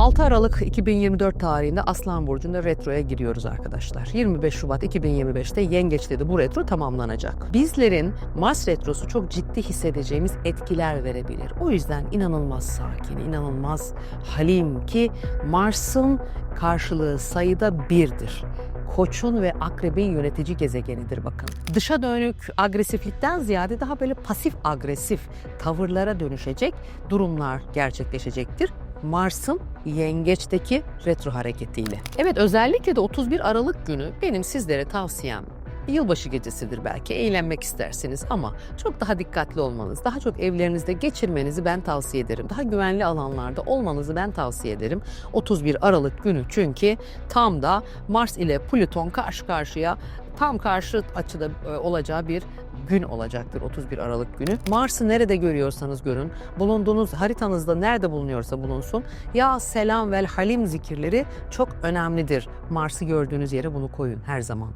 6 Aralık 2024 tarihinde Aslan Burcu'nda retroya giriyoruz arkadaşlar. 25 Şubat 2025'te Yengeç'te de bu retro tamamlanacak. Bizlerin Mars retrosu çok ciddi hissedeceğimiz etkiler verebilir. O yüzden inanılmaz sakin, inanılmaz halim ki Mars'ın karşılığı sayıda birdir. Koç'un ve Akrebin yönetici gezegenidir bakın. Dışa dönük agresiflikten ziyade daha böyle pasif agresif tavırlara dönüşecek durumlar gerçekleşecektir. Mars'ın yengeçteki retro hareketiyle. Evet özellikle de 31 Aralık günü benim sizlere tavsiyem yılbaşı gecesidir belki eğlenmek istersiniz ama çok daha dikkatli olmanız, daha çok evlerinizde geçirmenizi ben tavsiye ederim. Daha güvenli alanlarda olmanızı ben tavsiye ederim. 31 Aralık günü çünkü tam da Mars ile Plüton karşı karşıya tam karşı açıda e, olacağı bir gün olacaktır 31 Aralık günü. Mars'ı nerede görüyorsanız görün, bulunduğunuz haritanızda nerede bulunuyorsa bulunsun. Ya selam vel halim zikirleri çok önemlidir. Mars'ı gördüğünüz yere bunu koyun her zaman.